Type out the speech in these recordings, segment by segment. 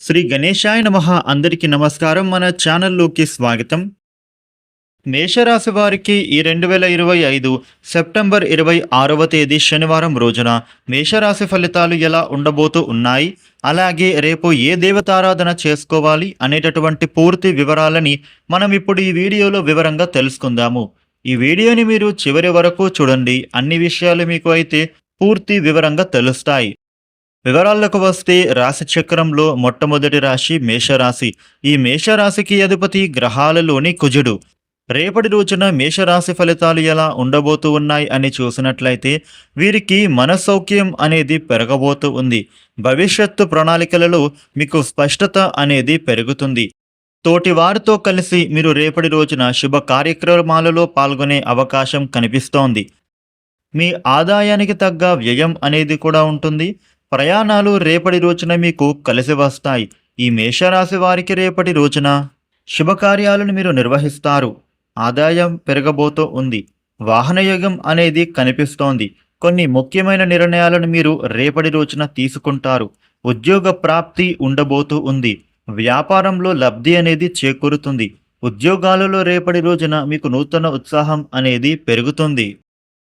శ్రీ గణేశాయ నమ. అందరికీ నమస్కారం. మన ఛానల్లోకి స్వాగతం. మేషరాశి వారికి ఈ రెండు వేల ఇరవై ఐదు సెప్టెంబర్ ఇరవై ఆరవ తేదీ శనివారం రోజున మేషరాశి ఫలితాలు ఎలా ఉండబోతూ ఉన్నాయి? అలాగే రేపు ఏ దేవతారాధన చేసుకోవాలి అనేటటువంటి పూర్తి వివరాలని మనం ఇప్పుడు ఈ వీడియోలో వివరంగా తెలుసుకుందాము. ఈ వీడియోని మీరు చివరి వరకు చూడండి. అన్ని విషయాలు మీకు అయితే పూర్తి వివరంగా తెలుస్తాయి. వివరాల్లోకి వస్తే రాశి చక్రంలో మొట్టమొదటి రాశి మేషరాశి. ఈ మేషరాశికి అధిపతి గ్రహాలలోని కుజుడు. రేపటి రోజున మేషరాశి ఫలితాలు ఎలా ఉండబోతూ ఉన్నాయి అని చూసినట్లయితే వీరికి మనసౌఖ్యం అనేది పెరగబోతూ ఉంది. భవిష్యత్తు ప్రణాళికలలో మీకు స్పష్టత అనేది పెరుగుతుంది. తోటి వారితో కలిసి మీరు రేపటి రోజున శుభ కార్యక్రమాలలో పాల్గొనే అవకాశం కనిపిస్తోంది. మీ ఆదాయానికి తగ్గ వ్యయం అనేది కూడా ఉంటుంది. ప్రయాణాలు రేపటి రోజున మీకు కలిసి వస్తాయి. ఈ మేషరాశి వారికి రేపటి రోజున శుభకార్యాలను మీరు నిర్వహిస్తారు. ఆదాయం పెరగబోతూ ఉంది. వాహనయోగం అనేది కనిపిస్తోంది. కొన్ని ముఖ్యమైన నిర్ణయాలను మీరు రేపటి రోజున తీసుకుంటారు. ఉద్యోగ ప్రాప్తి ఉండబోతూ ఉంది. వ్యాపారంలో లబ్ధి అనేది చేకూరుతుంది. ఉద్యోగాలలో రేపటి రోజున మీకు నూతన ఉత్సాహం అనేది పెరుగుతుంది.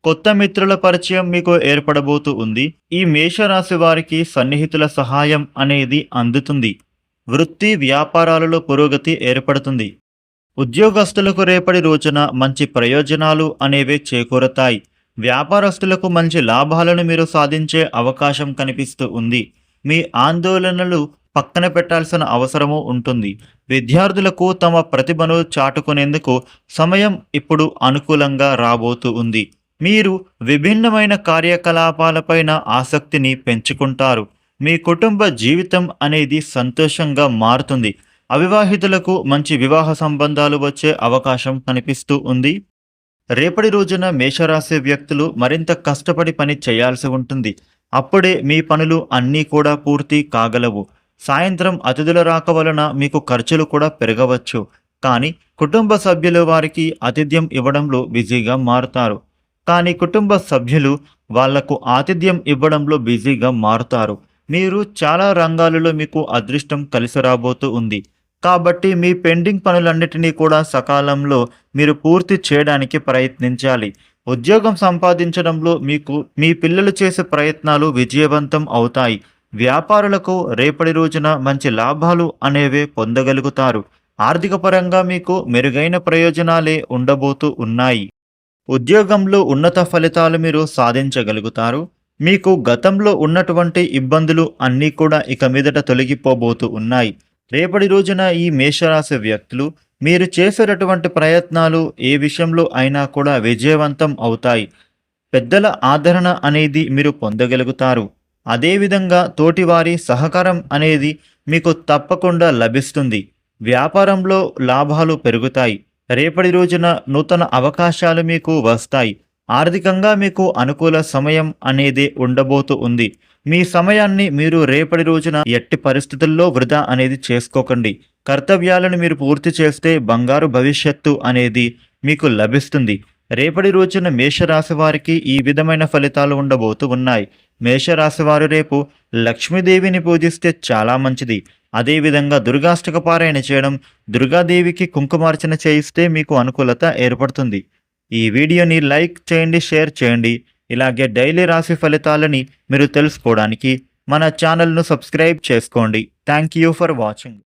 కొత్త మిత్రుల పరిచయం మీకు ఏర్పడబోతూ ఉంది. ఈ మేషరాశి వారికి సన్నిహితుల సహాయం అనేది అందుతుంది. వృత్తి వ్యాపారాలలో పురోగతి ఏర్పడుతుంది. ఉద్యోగస్తులకు రేపటి రోజున మంచి ప్రయోజనాలు అనేవి చేకూరతాయి. వ్యాపారస్తులకు మంచి లాభాలను మీరు సాధించే అవకాశం కనిపిస్తూ ఉంది. మీ ఆందోళనలు పక్కన పెట్టాల్సిన అవసరము ఉంటుంది. విద్యార్థులకు తమ ప్రతిభను చాటుకునేందుకు సమయం ఇప్పుడు అనుకూలంగా రాబోతూ ఉంది. మీరు విభిన్నమైన కార్యకలాపాలపైన ఆసక్తిని పెంచుకుంటారు. మీ కుటుంబ జీవితం అనేది సంతోషంగా మారుతుంది. అవివాహితులకు మంచి వివాహ సంబంధాలు వచ్చే అవకాశం కనిపిస్తూ ఉంది. రేపటి రోజున మేషరాశి వ్యక్తులు మరింత కష్టపడి పని చేయాల్సి ఉంటుంది. అప్పుడే మీ పనులు అన్నీ కూడా పూర్తి కాగలవు. సాయంత్రం అతిథుల రాక వలన మీకు ఖర్చులు కూడా పెరగవచ్చు. కానీ కుటుంబ సభ్యులు వారికి ఆతిథ్యం ఇవ్వడంలో బిజీగా మారుతారు. కానీ కుటుంబ సభ్యులు వాళ్ళకు ఆతిథ్యం ఇవ్వడంలో బిజీగా మారుతారు. మీరు చాలా రంగాలలో మీకు అదృష్టం కలిసి రాబోతూ ఉంది. కాబట్టి మీ పెండింగ్ పనులన్నిటినీ కూడా సకాలంలో మీరు పూర్తి చేయడానికి ప్రయత్నించాలి. ఉద్యోగం సంపాదించడంలో మీకు మీ పిల్లలు చేసే ప్రయత్నాలు విజయవంతం అవుతాయి. వ్యాపారులకు రేపటి రోజున మంచి లాభాలు అనేవే పొందగలుగుతారు. ఆర్థిక పరంగా మీకు మెరుగైన ప్రయోజనాలే ఉండబోతూ ఉన్నాయి. ఉద్యోగంలో ఉన్నత ఫలితాలు మీరు సాధించగలుగుతారు. మీకు గతంలో ఉన్నటువంటి ఇబ్బందులు అన్నీ కూడా ఇక మీదట తొలగిపోబోతూ ఉన్నాయి. రేపటి రోజున ఈ మేషరాశి వ్యక్తులు మీరు చేసేటటువంటి ప్రయత్నాలు ఏ విషయంలో అయినా కూడా విజయవంతం అవుతాయి. పెద్దల ఆదరణ అనేది మీరు పొందగలుగుతారు. అదేవిధంగా తోటివారి సహకారం అనేది మీకు తప్పకుండా లభిస్తుంది. వ్యాపారంలో లాభాలు పెరుగుతాయి. రేపటి రోజున నూతన అవకాశాలు మీకు వస్తాయి. ఆర్థికంగా మీకు అనుకూల సమయం అనేది ఉండబోతూ ఉంది. మీ సమయాన్ని మీరు రేపటి రోజున ఎట్టి పరిస్థితుల్లో వృధా అనేది చేసుకోకండి. కర్తవ్యాలను మీరు పూర్తి చేస్తే బంగారు భవిష్యత్తు అనేది మీకు లభిస్తుంది. రేపటి రోజున మేషరాశి వారికి ఈ విధమైన ఫలితాలు ఉండబోతూ ఉన్నాయి. మేషరాశి వారు రేపు లక్ష్మీదేవిని పూజిస్తే చాలా మంచిది. అదేవిధంగా దుర్గాష్టక పారాయణ చేయడం దుర్గాదేవికి కుంకుమార్చన చేయిస్తే మీకు అనుకూలత ఏర్పడుతుంది. ఈ వీడియోని లైక్ చేయండి షేర్ చేయండి. ఇలాగే డైలీ రాశి ఫలితాలని మీరు తెలుసుకోవడానికి మన ఛానల్ను సబ్స్క్రైబ్ చేసుకోండి. Thank you for watching.